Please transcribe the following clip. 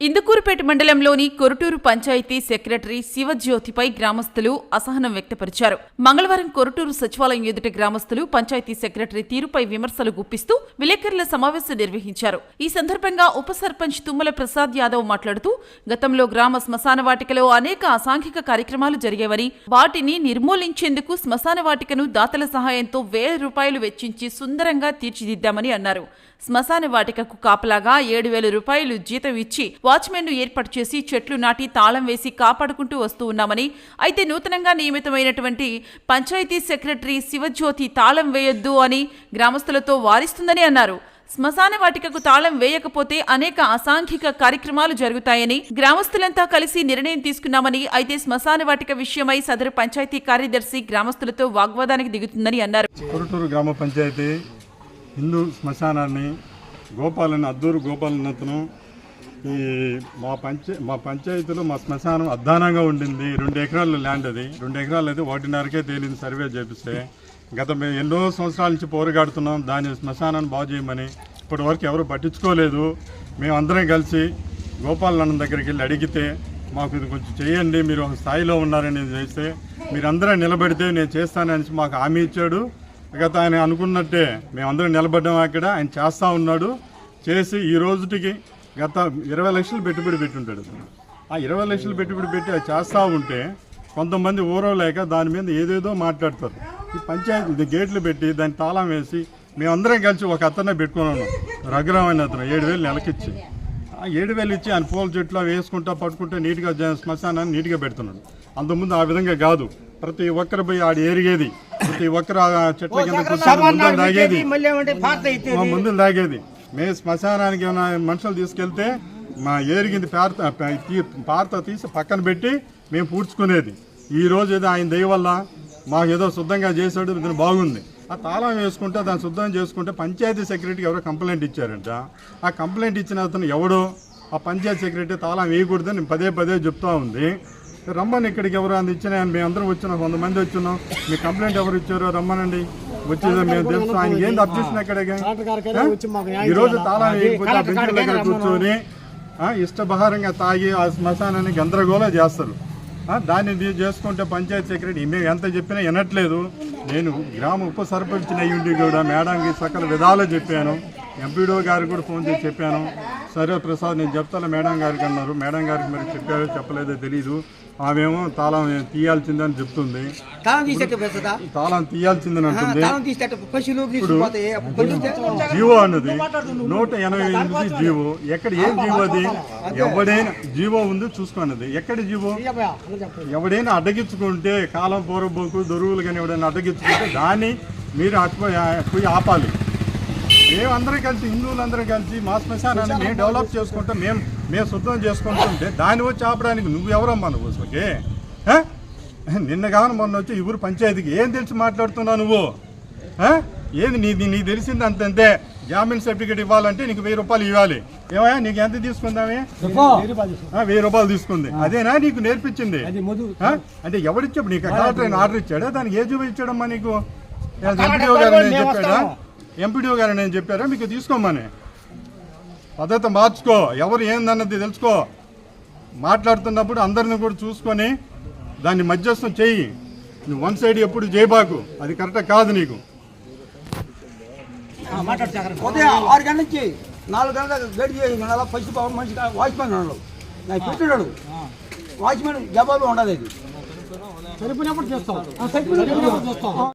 ఇందుకూరుపేట మండలంలోని కొరటూరు పంచాయతీ సెక్రటరీ శివజ్యోతిపై గ్రామస్తులు అసహనం వ్యక్తపరిచారు. మంగళవారం కొరటూరు సచివాలయం ఎదుట గ్రామస్తులు పంచాయతీ సెక్రటరీ తీరుపై విమర్శలు గుప్పిస్తూ విలేకరుల సమావేశం నిర్వహించారు. ఈ సందర్భంగా ఉప సర్పంచ్ తుమ్మల ప్రసాద్ యాదవ్ మాట్లాడుతూ గతంలో గ్రామ శ్మశాన వాటికలో అనేక అసాంఘిక కార్యక్రమాలు జరిగేవని వాటిని నిర్మూలించేందుకు శ్మశాన వాటికను దాతల సహాయంతో వేల రూపాయలు వెచ్చించి సుందరంగా తీర్చిదిద్దామని అన్నారు. శ్మశాన వాటికకు కాపలాగా ఏడు వేల రూపాయలు జీతం ఇచ్చి వాచ్మెన్ను ఏర్పాటు చేసి చెట్లు నాటి తాళం వేసి కాపాడుకుంటూ వస్తూ ఉన్నామని అయితే నూతనంగా నియమితమైనటువంటి పంచాయతీ సెక్రటరీ శివజ్యోతి తాళం వేయొద్దు అని గ్రామస్తులతో వారిస్తుందని అన్నారు. శ్మశాన వాటికకు తాళం వేయకపోతే అనేక అసాంఘిక కార్యక్రమాలు జరుగుతాయని గ్రామస్తులంతా కలిసి నిర్ణయం తీసుకున్నామని అయితే శ్మశాన వాటిక విషయమై సదరు పంచాయతీ కార్యదర్శి గ్రామస్తులతో వాగ్వాదానికి దిగుతుందని అన్నారు. కొరటూరు గ్రామ పంచాయతీ హిందూ శ్మశానాన్ని గోపాలని అద్దూరు గోపాలన్ ఈ మా పంచ మా పంచాయతీలో మా శ్మశానం అద్దానంగా ఉండింది. రెండు ఎకరాలు ల్యాండ్ అది. రెండు ఎకరాలు అయితే ఒకటిన్నరకే తేలింది సర్వే చేపిస్తే. గత మేము ఎన్నో సంవత్సరాల నుంచి పోరుగాడుతున్నాం. దాని శ్మశానాన్ని బాగు చేయమని. ఇప్పటి వరకు ఎవరు పట్టించుకోలేదు. మేమందరం కలిసి గోపాలనందం దగ్గరికి వెళ్ళి అడిగితే మాకు ఇది కొంచెం చేయండి మీరు ఒక స్థాయిలో ఉన్నారని చేస్తే మీరందరూ నిలబెడితే నేను చేస్తానని మాకు హామీ ఇచ్చాడు. గత ఆయన అనుకున్నట్టే మేమందరం నిలబడ్డాం అక్కడ. ఆయన చేస్తూ ఉన్నాడు. చేసి ఈ రోజుటికి గత ఇరవై లక్షలు పెట్టుబడి పెట్టుంటాడు. ఆ ఇరవై లక్షలు పెట్టుబడి పెట్టి అది చేస్తూ ఉంటే కొంతమంది ఊరవలేక దాని మీద ఏదేదో మాట్లాడతారు. ఈ పంచాయతీ గేట్లు పెట్టి దాన్ని తాళం వేసి మేమందరం కలిసి ఒక అతనే పెట్టుకుని ఉన్నాం రఘురామ్ అనే అతను ఏడు వేలు నెలకిచ్చి. ఆ ఏడు వేలు ఇచ్చి ఆయన పూల చెట్లు వేసుకుంటా పట్టుకుంటా నీట్గా శ్మశానాన్ని నీట్గా పెడుతున్నాడు. అంతకుముందు ఆ విధంగా కాదు. ప్రతి ఒక్కరు పోయి ఆడ ఎరిగేది ప్రతి ఒక్కరు ఆ చెట్ల కింద తాగేది ముందు తాగేది మేము శ్మశానానికి ఏమైనా మనుషులు తీసుకెళ్తే మా ఏరిగింది పారత పార్త తీ- తీసి పక్కన పెట్టి మేము పూడ్చుకునేది. ఈ రోజు ఏదో ఆయన దయ వల్ల మాకు ఏదో శుద్ధంగా చేసాడు ఇతను బాగుంది. ఆ తాళం వేసుకుంటే దాన్ని శుద్ధం చేసుకుంటే పంచాయతీ సెక్రటరీకి ఎవరో కంప్లైంట్ ఇచ్చారంట. ఆ కంప్లైంట్ ఇచ్చిన అతను ఎవడో ఆ పంచాయతీ సెక్రటరీ తాళం వేయకూడదని పదే పదే చెప్తా ఉంది. రమ్మని ఇక్కడికి ఎవరు అంది ఇచ్చిన మేమందరం వచ్చినాం కొంతమంది వచ్చినాం. మీ కంప్లైంట్ ఎవరు ఇచ్చారో రమ్మనండి. వచ్చేదో మేము తెలుసు ఆయన ఏంది అబ్జెక్షన్ ఎక్కడికి? ఈ రోజు తాళం వేయకపోతే ఆ బెంచ్ దగ్గర కూర్చొని ఆ, ఇష్టబహారంగా తాగి ఆ శ్మశానాన్ని గందరగోళం చేస్తారు. దాన్ని చేసుకుంటే పంచాయతీ సెక్రటరీ మేము ఎంత చెప్పినా వినట్లేదు. నేను గ్రామ ఉప సర్పంచ్ని అయ్యి ఉండి కూడా మేడంకి సకల విధాలు చెప్పాను. ఎంపీడో గారికి కూడా ఫోన్ చేసి చెప్పాను. సరే ప్రసాద్ నేను చెప్తాను మేడం గారికి అన్నారు. మేడం గారికి మరి చెప్పారో చెప్పలేదో తెలీదు. ఆమెమో తాళం తీయాల్సిందని చెప్తుంది. తాళం తీయాల్సిందని అంటుంది. జీవో అన్నది నూట ఎనభై ఎనిమిది జీవో. ఎక్కడ ఏం జీవో అది? ఎవడైనా జీవో ఉంది చూసుకున్నది ఎక్కడ జీవో? ఎవడైనా అడ్డగించుకుంటే కాలం పూర్వబోకు దొరువులు కానీ ఎవడైనా అడ్డగించుకుంటే దాన్ని మీరు పోయి ఆపాలి. మేమందరం కలిసి హిందువులందరం కలిసి మా శ్మశానాన్ని మేము డెవలప్ చేసుకుంటే. మేము మేము శుద్ధం చేసుకుంటుంటే దాన్ని వచ్చి ఆపడానికి నువ్వు ఎవరమ్మా నువ్వు అసలుకి ఆ? నిన్న కాను మొన్న వచ్చి ఊరు పంచాయతీకి ఏం తెలిసి మాట్లాడుతున్నావు నువ్వు? ఏది నీ నీ- తెలిసింది అంతంతే జామీన్ సర్టిఫికేట్ ఇవ్వాలంటే నీకు వెయ్యి రూపాయలు ఇవ్వాలి. ఏమయ్యా నీకు ఎంత తీసుకుందామే? వెయ్యి రూపాయలు. తీసుకుంది. అదేనా నీకు నేర్పించింది? అంటే ఎవడిచ్చాడు? నీకు కలెక్టర్ ఆర్డర్ ఇచ్చాడా? దానికి ఏ జీవో ఇచ్చాడమ్మా నీకు? గారు చెప్పాడా? ఎంపీడీఓ గారు నేను చెప్పారా? మీకు తీసుకోమని. పద్ధతి మార్చుకో. ఎవరు ఏందన్నది తెలుసుకో. మాట్లాడుతున్నప్పుడు అందరిని కూడా చూసుకొని దాన్ని మధ్యస్థం చెయ్యి. నువ్వు వన్ సైడ్ ఎప్పుడు చేయబాకు అది కరెక్ట్ కాదు నీకు. ఉదయం ఆరు గంటల నుంచి నాలుగు గంటల దాకా గడి చేసి అలా పసి బాబు మనిషి వాచ్మెన్ ఉన్నాడు. నాకు పెట్టినాడు. వాచ్మెన్ జవాబు ఉండదు ఇది సరిపోయినప్పుడు చేస్తాం.